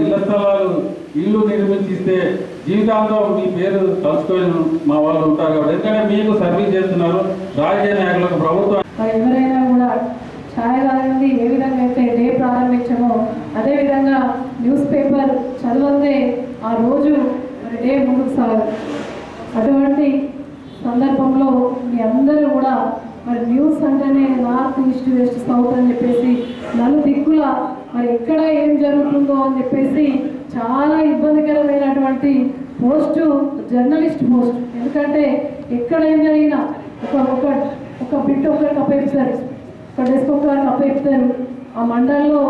ఇళ్ళ స్థలాలు ఇల్లు నిర్మించిస్తే జీవితాంతం మీ పేరు తలుచుకొని మా వాళ్ళు ఉంటారు కాబట్టి. ఎందుకంటే మీకు సర్వీస్ చేస్తున్నారు రాజకీయ నాయకులకు ప్రభుత్వం. ఎవరైనా కూడా ఛాయ ఏ విధంగా అయితే డే ప్రారంభించామో అదే విధంగా న్యూస్ పేపర్ చదవందే ఆ రోజు మరి డే ముందుకు సాగదు అటువంటి సందర్భంలో మీ అందరూ కూడా మరి న్యూస్ అంటేనే నార్త్ ఈస్ట్ వెస్ట్ సౌత్ అని చెప్పేసి నలు దిక్కుల మరి ఎక్కడ ఏం జరుగుతుందో అని చెప్పేసి చాలా ఇబ్బందికరమైనటువంటి పోస్టు జర్నలిస్ట్ పోస్ట్. ఎందుకంటే ఎక్కడ ఏం జరిగినా ఒక ఒక ఒక బిట్ ఒకరికి అప్పగిస్తారు ఒక డెస్క్ ఒకరికి అప్పగిస్తారు ఆ మండలంలో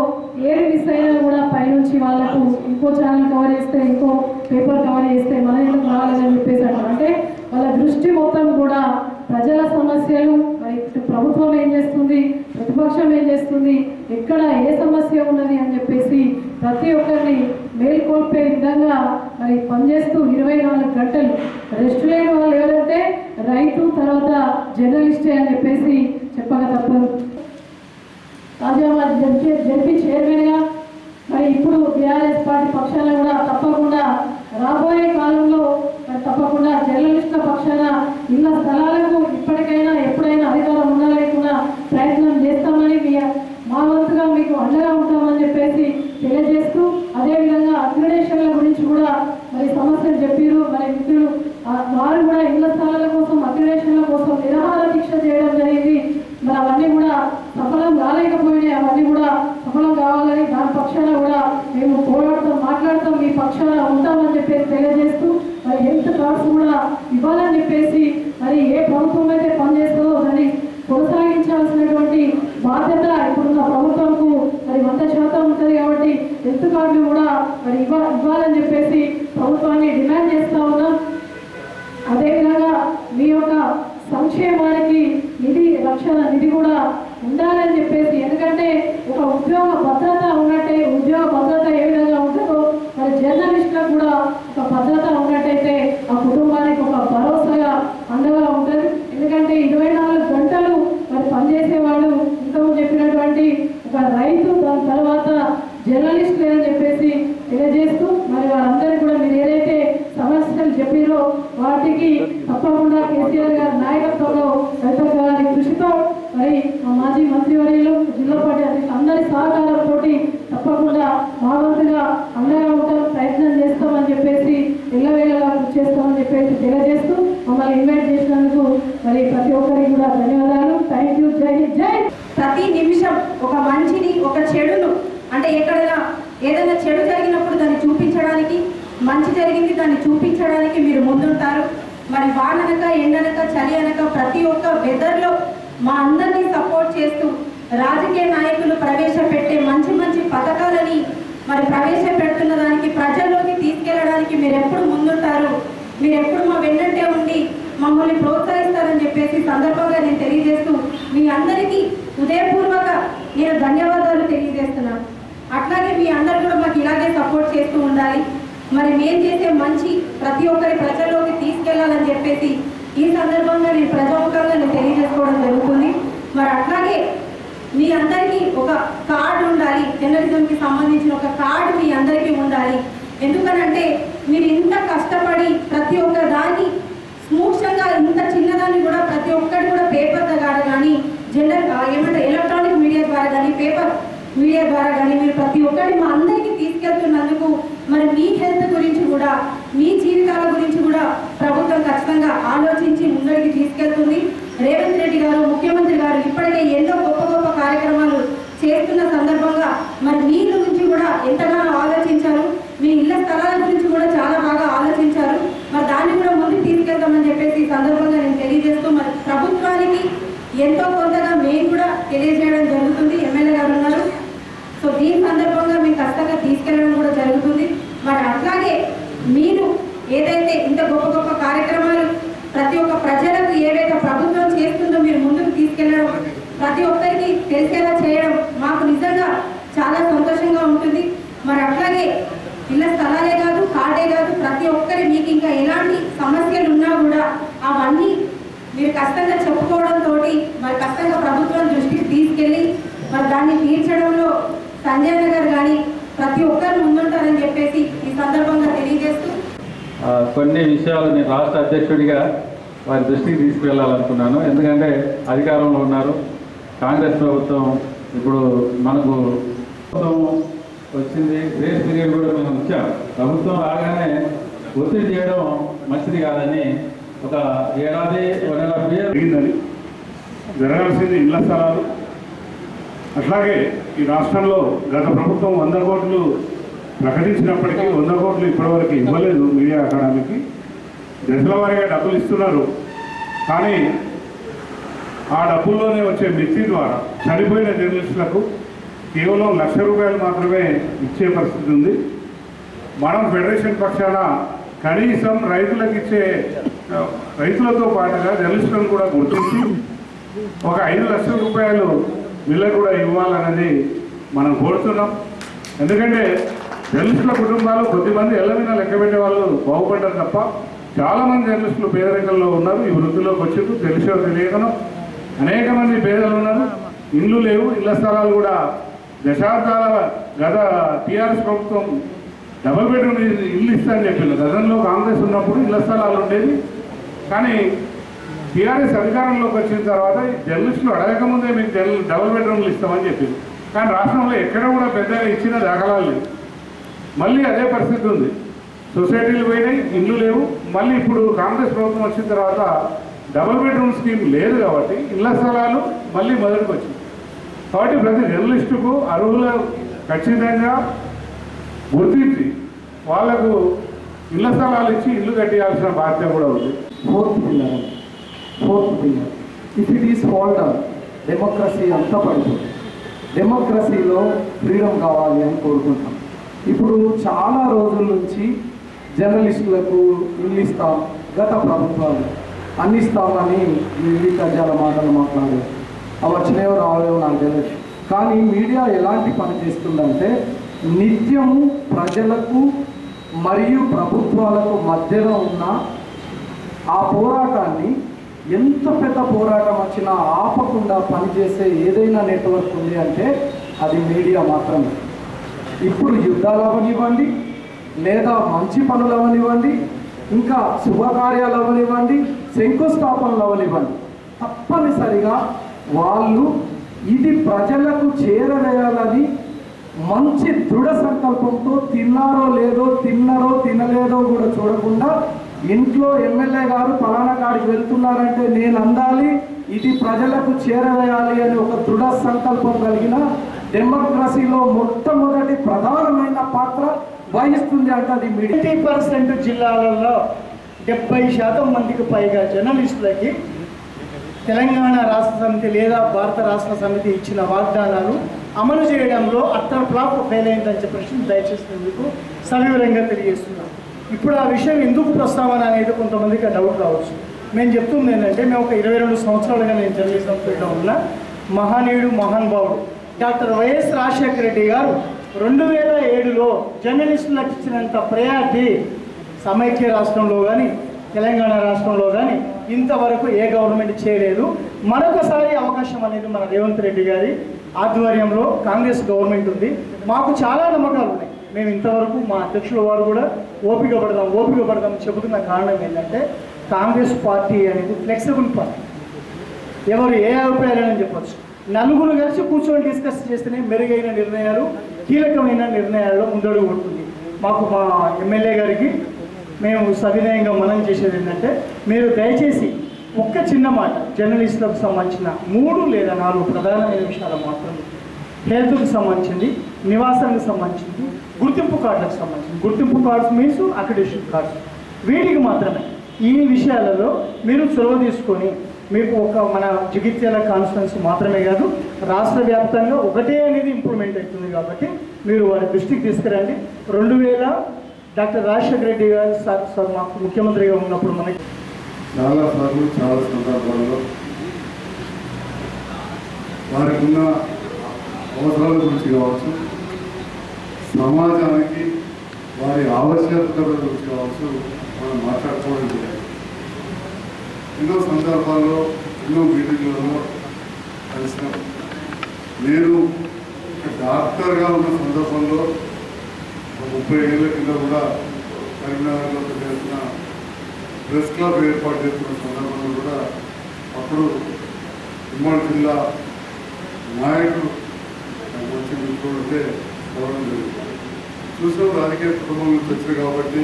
ఏది మిస్ అయినా కూడా పైనుంచి వాళ్ళకు ఇంకో ఛానల్ కవర్ చేస్తే ఇంకో పేపర్ కవర్ చేస్తే మన ఇంట్లో రాలేదని చెప్పేసి అంటే వాళ్ళ దృష్టి మొత్తం కూడా ప్రజల సమస్యలు మరి ప్రభుత్వం ఏం చేస్తుంది? ప్రతిపక్షం ఏం చేస్తుంది? ఎక్కడ ఏ సమస్య ఉన్నది అని చెప్పేసి ప్రతి ఒక్కరిని మేల్కొల్పే విధంగా మరి పనిచేస్తూ ఇరవై నాలుగు గంటలు రెస్ట్ లేని వాళ్ళు ఎవరైతే రైతు తర్వాత జర్నలిస్టే అని చెప్పేసి చెప్పక తప్పదు. రాజాబాద్ జడ్పీ జడ్పీ చైర్మన్గా వాననక ఎండనక చలి అనక ప్రతి ఒక్క వెదర్లో మా అందరినీ సపోర్ట్ చేస్తూ రాజకీయ నాయకులు ప్రవేశపెట్టే మంచి మంచి పథకాలని మరి ప్రవేశపెడుతున్న దానికి ప్రజల్లోకి తీసుకెళ్ళడానికి మీరు ఎప్పుడు ముందుంటారు. మీరు ఎప్పుడు మా వెన్నంటే ఉండి మమ్మల్ని ప్రోత్సహిస్తారని చెప్పేసి సందర్భంగా నేను తెలియజేస్తూ మీ అందరికీ హృదయపూర్వక నేను ధన్యవాదాలు తెలియజేస్తున్నాను. అట్లాగే మీ అందరు కూడా మాకు ఇలాగే సపోర్ట్ చేస్తూ ఉండాలి. మరి మేము చేసే మంచి ప్రతి ఒక్కరి ప్రజల్లోకి తీసుకెళ్ళాలని చెప్పేసి ఈ సందర్భంగా నేను ప్రజాముఖంగా నేను తెలియజేసుకోవడం జరుగుతుంది. మరి అట్లాగే మీ అందరికీ ఒక కార్డు ఉండాలి. జర్నలిజంకి సంబంధించిన ఒక కార్డు మీ అందరికీ ఉండాలి. ఎందుకనంటే మీరు ఇంత కష్టపడి ప్రతి ఒక్క దాన్ని స్మూక్షంగా ఇంత చిన్నదాన్ని కూడా ప్రతి ఒక్కటి కూడా పేపర్ ద్వారా కానీ జనరల్ ఏమంటారు ఎలక్ట్రానిక్ మీడియా ద్వారా కానీ పేపర్ మీడియా ద్వారా కానీ మీరు ప్రతి ఒక్కటి మా అందరికీ తీసుకెళ్తున్నందుకు మరి మీ హెల్త్ గురించి కూడా మీ జీవితాల గురించి కూడా ప్రభుత్వం ఖచ్చితంగా ఆలోచించి ముందరికి తీసుకెళ్తుంది. రేవంత్ రెడ్డి గారు ముఖ్యమంత్రి గారు ఇప్పటికే ఎన్నో గొప్ప గొప్ప కార్యక్రమాలు చేస్తున్న సందర్భంగా మరి మీ గురించి కూడా ఎంతగానో ఆలోచించారు. మీ ఇళ్ళ స్థలాల గురించి కూడా చాలా బాగా ఆలోచించారు. మరి దాన్ని కూడా ముందుకు తీసుకెళ్తామని చెప్పేసి ఈ సందర్భంగా నేను తెలియజేస్తూ మరి ప్రభుత్వానికి ఎంతో కొంతగా మేము కూడా తెలియజేయడం జరుగుతుంది ఎమ్మెల్యే గారు ఉన్నారు సో దీని సందర్భంగా మేము ఖచ్చితంగా తీసుకెళ్ళడం కూడా జరుగుతుంది మరి అట్లాగే మీరు ఏదైతే ఇంత గొప్ప గొప్ప కార్యక్రమాలు ప్రతి ఒక్క ప్రజలకు ఏవైతే ప్రభుత్వం చేస్తుందో మీరు ముందుకు తీసుకెళ్ళడం ప్రతి ఒక్కరికి తెలిసేలా చేయడం మాకు నిజంగా చాలా సంతోషంగా ఉంటుంది మరి అట్లాగే ఇళ్ళ స్థలాలే కాదు కార్డే కాదు ప్రతి ఒక్కరి మీకు ఇంకా ఎలాంటి సమస్యలు ఉన్నా కూడా అవన్నీ మీరు కష్టంగా చెప్పుకోవడంతో మరి కష్టంగా ప్రభుత్వం దృష్టికి తీసుకెళ్ళి మరి దాన్ని తీర్చడంలో సంజయ్ గారు కానీ ప్రతి ఒక్కరు ముందుంటారని చెప్పేసి ఈ సందర్భంగా తెలియజేస్తూ కొన్ని విషయాలు నేను రాష్ట్ర అధ్యక్షుడిగా వారి దృష్టికి తీసుకువెళ్ళాలనుకున్నాను. ఎందుకంటే అధికారంలో ఉన్నారు. కాంగ్రెస్ ప్రభుత్వం ఇప్పుడు మనకు ప్రభుత్వం వచ్చింది. గ్రేస్ పీరియడ్ కూడా మేము ఇచ్చాం. ప్రభుత్వం రాగానే ఒత్తిడి చేయడం మంచిది కాదని ఒక ఏడాది వన్ అండ్ హాఫ్ ఇయర్ జరగాల్సింది ఇళ్ళ స్థలాలు అట్లాగే ఈ రాష్ట్రంలో గత ప్రభుత్వం వంద కోట్లు ప్రకటించినప్పటికీ వంద కోట్లు ఇప్పటివరకు ఇవ్వలేదు మీడియా అకాడమీకి. దశల వారీగా డబ్బులు ఇస్తున్నారు. కానీ ఆ డబ్బుల్లోనే వచ్చే మిర్చి ద్వారా చనిపోయిన జర్నలిస్టులకు కేవలం లక్ష రూపాయలు మాత్రమే ఇచ్చే పరిస్థితి ఉంది. మనం ఫెడరేషన్ పక్షాన కనీసం రైతులకు ఇచ్చే రైతులతో పాటుగా జర్నలిస్టులను కూడా గుర్తించి ఒక ఐదు లక్షల రూపాయలు వీళ్ళకు కూడా ఇవ్వాలన్నది మనం కోరుతున్నాం. ఎందుకంటే జర్నలిస్టుల కుటుంబాలు కొద్దిమంది ఎల్లమైనా లెక్క పెట్టే వాళ్ళు బాగుపడ్డారు తప్ప చాలామంది జర్నలిస్టులు పేదరికంలో ఉన్నారు ఈ వృద్ధిలోకి వచ్చారు తెలిసో తెలియకను అనేక మంది పేదలు ఉన్నారు ఇండ్లు లేవు ఇళ్ళ స్థలాలు కూడా దశాబ్దాల గత టీఆర్ఎస్ ప్రభుత్వం డబల్ బెడ్రూమ్ ఇల్లు ఇస్తారని చెప్పింది గతంలో కాంగ్రెస్ ఉన్నప్పుడు ఇళ్ళ స్థలాలు ఉండేది కానీ టీఆర్ఎస్ అధికారంలోకి వచ్చిన తర్వాత జర్నలిస్టులు అడగకముందే మీకు జల్ డబుల్ బెడ్రూమ్లు ఇస్తామని చెప్పింది. కానీ రాష్ట్రంలో ఎక్కడ కూడా పెద్దగా ఇచ్చిన దాఖలాలు లేవు. మళ్ళీ అదే పరిస్థితి ఉంది. సొసైటీలు పోయినాయి ఇల్లు లేవు. మళ్ళీ ఇప్పుడు కాంగ్రెస్ ప్రభుత్వం వచ్చిన తర్వాత డబుల్ బెడ్రూమ్ స్కీమ్ లేదు కాబట్టి ఇళ్ళ స్థలాలు మళ్ళీ మొదటికి వచ్చింది. కాబట్టి ప్రతి జర్నలిస్టుకు అర్హులు ఖచ్చితంగా గుర్తించి వాళ్ళకు ఇళ్ళ స్థలాలు ఇచ్చి ఇల్లు కట్టేయాల్సిన బాధ్యత కూడా ఉంది. ఫోర్త్ పిల్లలు fourth pillar if it is falter democracy అంతా పడుతుంది డెమోక్రసీలో ఫ్రీడమ్ కావాలి అని కోరుకుంటాం. ఇప్పుడు చాలా రోజుల నుంచి జర్నలిస్టులకు ఇల్లు ఇస్తాం గత ప్రభుత్వాలు. అందిస్తామని ఇల్లు కజ్జాల మాటలు మాట్లాడారు. అవి వచ్చినాయో రావాలో నాకు తెలియదు. కానీ మీడియా ఎలాంటి పని చేస్తుందంటే నిత్యము ప్రజలకు మరియు ప్రభుత్వాలకు మధ్యలో ఉన్న ఆ పోరాటాన్ని ఎంత పెద్ద పోరాటం వచ్చినా ఆపకుండా పనిచేసే ఏదైనా నెట్వర్క్ ఉంది అంటే అది మీడియా మాత్రమే. ఇప్పుడు యుద్ధాలు అవనివ్వండి లేదా మంచి పనులు అవనివ్వండి ఇంకా శుభకార్యాలు అవనివ్వండి శంకుస్థాపనలు అవనివ్వండి తప్పనిసరిగా వాళ్ళు ఇది ప్రజలకు చేరవేయాలని మంచి దృఢ సంకల్పంతో తిన్నారో లేదో తిన్నారో తినలేదో కూడా చూడకుండా ఇంట్లో ఎమ్మెల్యే గారు ఫలానా కాడికి వెళ్తున్నారంటే నేను అందాలి ఇది ప్రజలకు చేరవేయాలి అని ఒక దృఢ సంకల్పం కలిగిన డెమోక్రసీలో మొట్టమొదటి ప్రధానమైన పాత్ర వహిస్తుంది అంటే అది ఎయిటీ పర్సెంట్ జిల్లాలలో డెబ్బై శాతం మందికి పైగా జర్నలిస్టులకి తెలంగాణ రాష్ట్ర సమితి లేదా భారత రాష్ట్ర సమితి ఇచ్చిన వాగ్దానాలు అమలు చేయడంలో అట్టర్ ఫ్లాప్ ఫెయిల్ అయిందని చెప్పేసి దయచేసి మీకు సవివరంగా తెలియజేస్తున్నాను ఇప్పుడు ఆ విషయం ఎందుకు ప్రస్తావన అనేది కొంతమందికి డౌట్ రావచ్చు మేము చెప్తుంది ఏంటంటే మేము ఒక ఇరవై రెండు సంవత్సరాలుగా నేను జర్నలిజం ఫీల్డ్లో ఉన్న. మహనీయుడు మహానుభావుడు డాక్టర్ వైఎస్ రాజశేఖర రెడ్డి గారు రెండు వేల ఏడులో జర్నలిస్టులకు ఇచ్చినంత ప్రయారిటీ సమైక్య రాష్ట్రంలో కానీ తెలంగాణ రాష్ట్రంలో కానీ ఇంతవరకు ఏ గవర్నమెంట్ చేయలేదు. మరొకసారి అవకాశం అనేది మన రేవంత్ రెడ్డి గారి ఆధ్వర్యంలో కాంగ్రెస్ గవర్నమెంట్ ఉంది. మాకు చాలా నమ్మకాలు ఉన్నాయి. మేము ఇంతవరకు మా అధ్యక్షుల వారు కూడా ఓపిక పడదాం ఓపిక పడదాం చెబుతున్న కారణం ఏంటంటే కాంగ్రెస్ పార్టీ అనేది ఫ్లెక్సిబుల్ పార్టీ ఎవరు ఏ అభిప్రాయాలని చెప్పచ్చు. నలుగురు కలిసి కూర్చొని డిస్కస్ చేస్తేనే మెరుగైన నిర్ణయాలు కీలకమైన నిర్ణయాల్లో ముందడుగు ఉంటుంది మాకు మా ఎమ్మెల్యే గారికి మేము సవినయంగా మనం చేసేది ఏంటంటే మీరు దయచేసి ఒక్క చిన్న మాట జర్నలిస్టులకు సంబంధించిన మూడు లేదా నాలుగు ప్రధానమైన విషయాలు మాత్రమే హెల్త్కు సంబంధించింది. నివాసానికి సంబంధించింది గుర్తింపు కార్డులకు సంబంధించింది. గుర్తింపు కార్డ్స్ మీన్స్ అక్రిడేషన్ కార్డ్స్. వీటికి మాత్రమే. ఈ విషయాలలో మీరు చొరవ తీసుకొని మీకు ఒక మన జగిత్యాల కాన్ఫరెన్స్ మాత్రమే కాదు రాష్ట్ర వ్యాప్తంగా ఒకటే అనేది ఇంప్రూవ్మెంట్ అవుతుంది కాబట్టి మీరు వారి దృష్టికి తీసుకురండి. రెండు వేల డాక్టర్ రాజశేఖర రెడ్డి గారు సార్ సార్ మాకు ముఖ్యమంత్రిగా ఉన్నప్పుడు మనకి చాలా సార్లు చాలా సందర్భాల్లో వారికి ఉన్న అవసరాల గురించి కావచ్చు సమాజానికి వారి ఆవశ్యకతల గురించి కావచ్చు మనం మాట్లాడుకోవడం జరిగింది. ఎన్నో సందర్భాల్లో ఎన్నో మీటింగ్లలో కలిసిన నేను ఒక డాక్టర్గా ఉన్న సందర్భంలో ముప్పై ఏళ్ళ కింద కూడా కరీంనగర్లో చేసిన ప్రెస్ క్లబ్ ఏర్పాటు చేసిన సందర్భంలో కూడా అప్పుడు ఉమ్మడి జిల్లా నాయకుడు నాకు వచ్చి నిల్చుకుంటే పోవడం జరుగుతుంది చూసాం రాజకీయ కుటుంబం నుంచి వచ్చారు కాబట్టి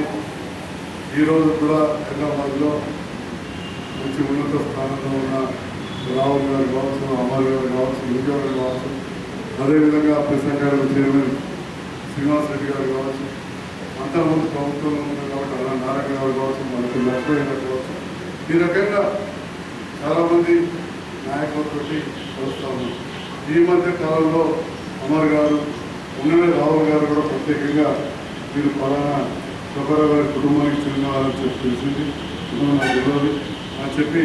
ఈరోజు కూడా హైదరాబాద్లో మంచి ఉన్నత స్థానంలో ఉన్న రాహుల్ గారు కావచ్చు అమర్ గారు కావచ్చు ఇంకో గారు కావచ్చు అదేవిధంగా ప్రెస్ గారు చైర్మన్ శ్రీనివాస్ రెడ్డి గారు కావచ్చు అంతకుముందు ప్రభుత్వంలో ఉన్నారు కాబట్టి అలా నారాయణ గారు కావచ్చు మనకి లక్ష్మయ్య గారు కావచ్చు ఈ రకంగా చాలామంది నాయకులతో కలుస్తా ఈ మధ్య కాలంలో కుమార్ గారు ఉన్ననే రాహుల్ గారు కూడా ప్రత్యేకంగా మీరు పలానా సుబ్బారావు గారి కుటుంబానికి చెందిన వాళ్ళని చెప్పి తెలిసింది నాకు తెలియదు. అని చెప్పి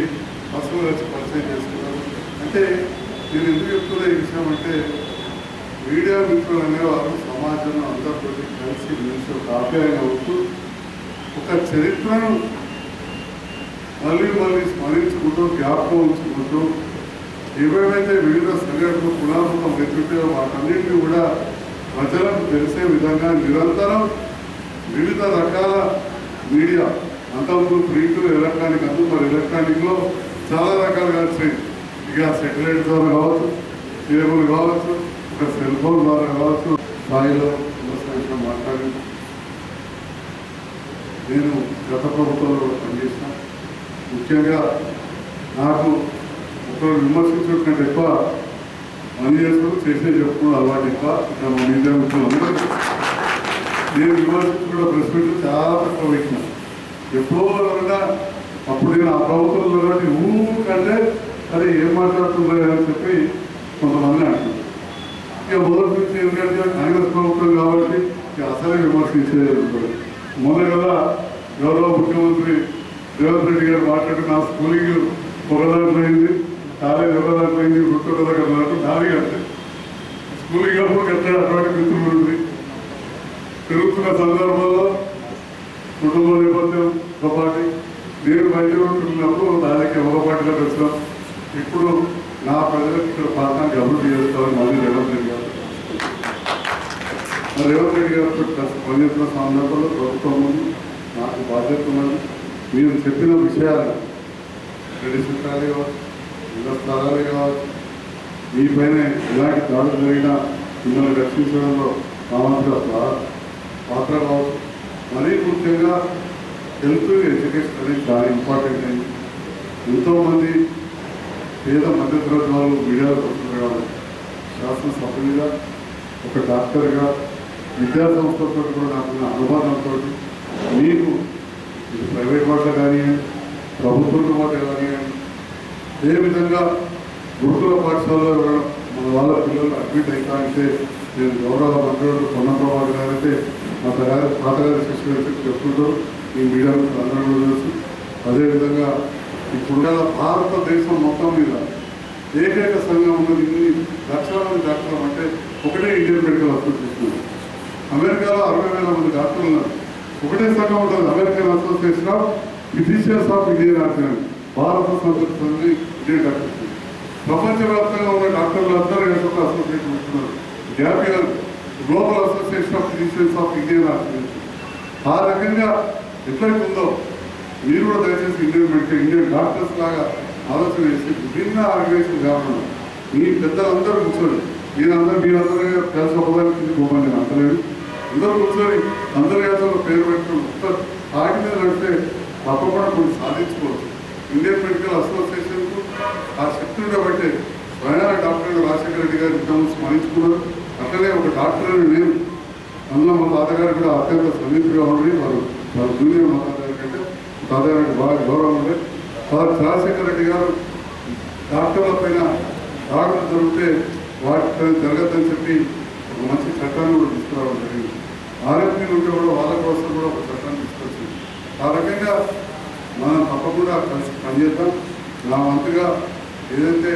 పశువులు వచ్చి పరిచయం చేసుకున్నారు. అంటే నేను ఎందుకు చెప్తున్నా ఈ విషయం అంటే మీడియా మిత్రులు అనేవారు సమాజంలో అందరితో కలిసి మెలిసి ఒక ఆప్యాయంగా ఉంటూ ఒక చరిత్రను మళ్ళీ మళ్ళీ స్మరించుకుంటూ జ్ఞాపకం ఉంచుకుంటూ ఏవేవైతే వివిధ సంఘటనలు పునాదులు ఎదుగుతాయో వాటన్నింటినీ కూడా ప్రజలకు తెలిసే విధంగా నిరంతరం వివిధ రకాల మీడియా అంతకుముందు ప్రింట్ ఎలక్ట్రానిక్ అందు మరి ఎలక్ట్రానిక్లో చాలా రకాలుగా వచ్చినాయి ఇక సెటిలైట్ ద్వారా కావచ్చు కేబుల్ కావచ్చు ఇక సెల్ ఫోన్ ద్వారా కావచ్చు స్థాయిలో విమర్శించిన మాట్లాడి. నేను గత ప్రభుత్వంలో పనిచేసిన. ముఖ్యంగా నాకు విమర్శించడం కంటే ఎక్కువ పని చేసుకుని చేసే చెప్పుకోవడం అలవాటు ఎక్కువ. ఇక మా మీడియా నేను విమర్శించుకున్న ప్రెస్ మీట్ చాలా తక్కువ పెట్టిన ఎప్పుడో అప్పుడు నేను ఆ ప్రభుత్వంలో కాబట్టి ఊకంటే అది ఏం మాట్లాడుతుందో అని చెప్పి కొంతమంది అంటున్నారు ఇక మొదటి నుంచి ఎందుకంటే కాంగ్రెస్ ప్రభుత్వం కాబట్టి అసలే విమర్శించేది ఉంటుంది. మొన్న కదా గౌరవ ముఖ్యమంత్రి రేవంత్ రెడ్డి గారు మాట్లాడి నా స్కూలింగ్ ఒకదాంట్లో అయింది కాలేజ్ ఒకదాంట్లో అయింది గుర్తు ఒకదాకా అన్నట్టు నాది అంటే స్కూలింగ్ అటువంటి మిత్రులు ఉంది. పెరుగుతున్న సందర్భంలో కుటుంబ నేపథ్యం ఒక నేను బయట ఉంటున్నప్పుడు దానికి ఒకపాటిగా పార్టీలో ఇప్పుడు నా ప్రజలకు ఇక్కడ ప్రాంతానికి అభివృద్ధి చేస్తామని మళ్ళీ రేవంత్ రెడ్డి గారు రేవంత్ రెడ్డి గారితో కలిసి పనిచేస్తున్న సందర్భంలో ప్రభుత్వం ఉంది నాకు బాధ్యత ఉన్నది. మీరు చెప్పిన విషయాలు క్రెడిట్ స్థాయి కావచ్చు ఇళ్ళ మీపైన ఎలాంటి దాడులు జరిగినా మిమ్మల్ని రక్షించడంలో కావాల్సిన పాత్ర కావచ్చు మరీ ముఖ్యంగా హెల్త్ ఎడ్యుకేషన్ అనేది చాలా ఇంపార్టెంట్ అయింది ఎంతోమంది పేద మధ్యతరగతి వాళ్ళు మీడియాలో వస్తున్నారు కాబట్టి శాసనసభ్యులుగా ఒక డాక్టర్గా విద్యా సంస్థలతో కూడా నాకున్న అనుబంధంతో మీకు ఇది ప్రైవేట్ వాటిలో కానివ్వండి ప్రభుత్వంలో వాటి కానివ్వండి ఏ విధంగా గురుకుల పాఠశాలలో ఎవరైనా మన వాళ్ళ పిల్లలు అడ్మిట్ అవుతా అంటే నేను గౌరవ మంత్రులు పొన్న ప్రభావం గారు అయితే మా తగారి తాతగారి శిష్యులు చెప్తుంటారు ఈ మీడియా అందరూ తెలుసు. అదేవిధంగా ఇప్పుడు భారతదేశం మొత్తం మీద ఏకైక సంఘం ఉన్నది ఇన్ని లక్షలాది డాక్టర్లు అంటే ఒకటే ఇండియన్ మెడికల్ అసోసియేషన్ అమెరికాలో అరవై వేల మంది డాక్టర్లు ఉన్నారు. ఒకటే సంఘం ఉంటుంది American association of physicians of Indian origin భారత సంస్కృతి ఇండియన్ ప్రపంచవ్యాప్తంగా ఉన్న డాక్టర్లు అందరూ కలిసి అసోసియేషన్ ఉంటున్నారు జాతీయ global association of physicians of Indian organisation ఆ రకంగా ఎట్లయితే ఉందో మీరు కూడా దయచేసి ఇండియన్ మెడికల్ ఇండియన్ డాక్టర్స్ లాగా ఆలోచన చేసి విభిన్న ఆర్గనైజేషన్ కాకుండా మీ పెద్దలందరూ కూర్చొని మీరందరూ మీరందరూ కలిసి ఒకదానికి పోమని నేను అంటలేదు అందరూ కూర్చొని అందరి యాత్రలో పేరు పెట్టుకుని ఒక్క ఆటి మీద నడితే తప్పకుండా కొన్ని సాధించుకోవచ్చు. ఇండియన్ మెడికల్ అసోసియేషన్కు ఆ శక్తులు బట్టి స్వయాన డాక్టర్ రాజశేఖర రెడ్డి గారు ఇంతకు స్మరించుకున్నారు. అట్లనే ఒక డాక్టర్ అని నేను అందులో మా తాతగారు కూడా అత్యంత సన్నిధిగా ఉండి వారు వారు జూనియర్ మా తాతగారి కంటే తాతగారికి బాగా గౌరవం ఉండే. వారు రాజశేఖర రెడ్డి గారు డాక్టర్ల పైన దాడులు జరిగితే వాటి జరగద్దని చెప్పి ఒక మంచి చట్టాన్ని కూడా తీసుకురావడం జరిగింది. ఆరోగ్యం ఉంటే కూడా వాళ్ళ కోసం కూడా ఒక చట్టాన్ని తీసుకొచ్చింది. ఆ రకంగా మనం తప్పకుండా కలిసి పనిచేద్దాం. నా వంతుగా ఏదైతే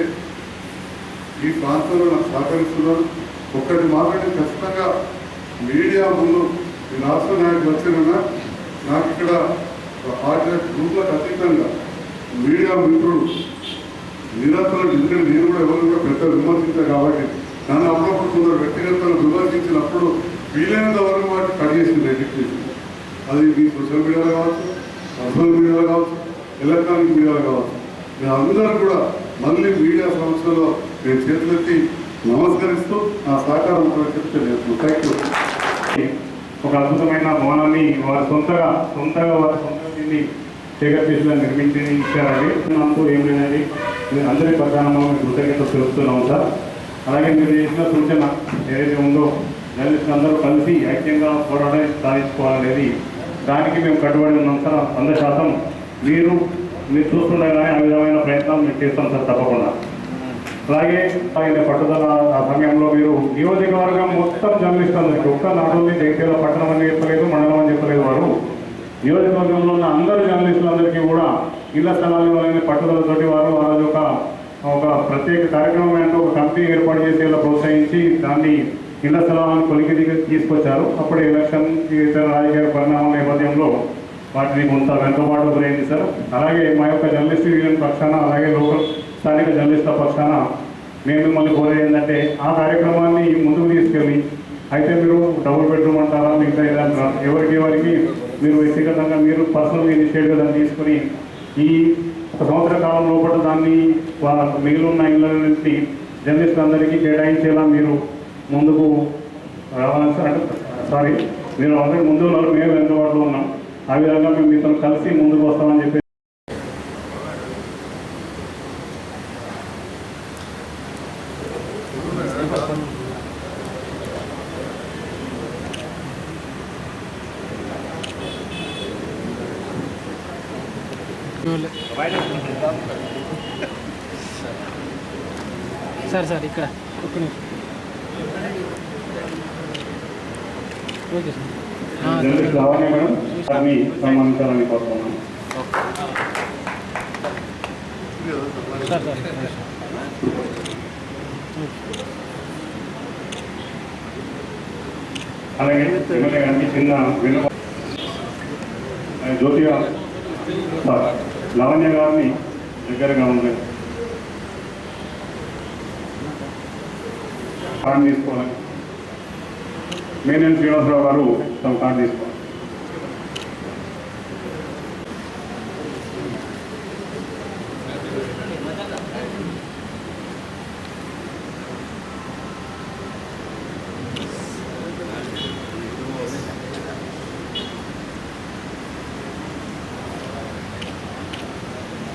ఈ ప్రాంతంలో నాకు సహకరిస్తున్నారు ఒక్కటి మాట్లాడి ఖచ్చితంగా మీడియా ముందు ఈ రాష్ట్ర నాయకులు వచ్చినా నాకు ఇక్కడ పార్టీ గ్రూప్లకు అతీతంగా మీడియా మిత్రులు నిరంతరం ఎందుకంటే నేను కూడా ఎవరు కూడా పెద్ద విమర్శించాను కాబట్టి నన్ను అప్పుడప్పుడు కొందరు వ్యక్తిగతంగా విమర్శించినప్పుడు వీలైనంత వరకు వాటిని కట్ చేసింది చేసింది. అది మీ సోషల్ మీడియాలో కావచ్చు పర్సనల్ మీడియాలో కావచ్చు ఎలక్ట్రానిక్ మీడియాలో కావచ్చు మీ అందరూ కూడా మళ్ళీ మీడియా సంస్థలో నేను చేతులెత్తి నమస్కరిస్తూ నా సహకారం కూడా చెప్తే థ్యాంక్ యూ ఒక అద్భుతమైన భవనాన్ని వారి సొంతగా సొంతగా వారి సొంత దీన్ని శేఖర్ పీసుగా నిర్మించి ఇచ్చారండి. నాకు ఏం లేదండి. నేను అందరి ప్రధానంలో కృతజ్ఞత తెలుపుతున్నాం సార్. అలాగే మీరు చేసిన సూచన ఏదైతే ఉందో జర్నలిస్ట్ అందరూ కలిసి ఐక్యంగా పోరాటం సాధించుకోవాలనేది దానికి మేము కట్టుబడి ఉన్నాం సార్. వంద శాతం మీరు మీరు చూస్తుండగానే ఆ విధమైన ప్రయత్నం మేము చేస్తాం సార్ తప్పకుండా. అలాగే ఆయన పట్టుదల ఆ సమయంలో మీరు నియోజకవర్గం మొత్తం జర్నలిస్ట్ అందరికి ఒక్క నాటోని జగిత్యాల పట్టణం అని చెప్పలేదు మండలం అని చెప్పలేదు వారు. నియోజకవర్గంలో ఉన్న అందరు జర్నలిస్టులందరికీ కూడా ఇళ్ళ స్థలాలు ఇవ్వాలని పట్టుదలతోటి వారు ఆ ఒక ప్రత్యేక కార్యక్రమం అంటూ ఒక కమిటీ ఏర్పాటు చేసేలా ప్రోత్సహించి దాన్ని ఇళ్ళ స్థలాలను కొలికి తీసుకొచ్చారు. అప్పుడు ఎలక్షన్ ఇతర రాజకీయ పరిణామాల నేపథ్యంలో వాటిని కొంత వెనుకబాటు గురైంది సార్. అలాగే మా యొక్క జర్నలిస్ట్ యూనియన్ పక్షాన అలాగే లోకల్ స్థానిక జర్నలిస్టుల పక్షాన మేము మిమ్మల్ని కోరేది ఏంటంటే ఆ కార్యక్రమాన్ని ముందుకు తీసుకెళ్ళి అయితే మీరు డబుల్ బెడ్రూమ్ అంటారా మిగతా ఏదంటారా ఎవరికి ఎవరికి మీరు వ్యక్తిగతంగా మీరు పర్సనల్ ఇనిషియేటివ్ దాన్ని తీసుకుని ఈ సంవత్సర కాలం లోపల దాన్ని మిగిలిన ఇళ్ళ నుంచి జర్నలిస్టులందరికీ కేటాయించేలా మీరు ముందుకు రావాలని సారీ మీరు అందరి ముందు ఉన్నారు మేము వెనుకబాటులో ఉన్నాం. ఆ విధంగా మేము మీతో కలిసి ముందుకు వస్తామని చెప్పి సార్ సార్ ఇక్కడ ఒక్క నిమిషం ఓకే సార్ ఆ, జర్నలిస్ట్ రావాలి మేడం. సార్ సార్ ఒక్క నిమిషం. అలాగే ఎమ్మెల్యే గారికి చిన్న ఆ, జ్యోతి సార్, లావణ్య గారిని దగ్గరగా ఉంది కార్డు తీసుకోవాలి. మేనేన్ శ్రీనివాసరావు గారు తమ కార్డు తీసుకున్నారు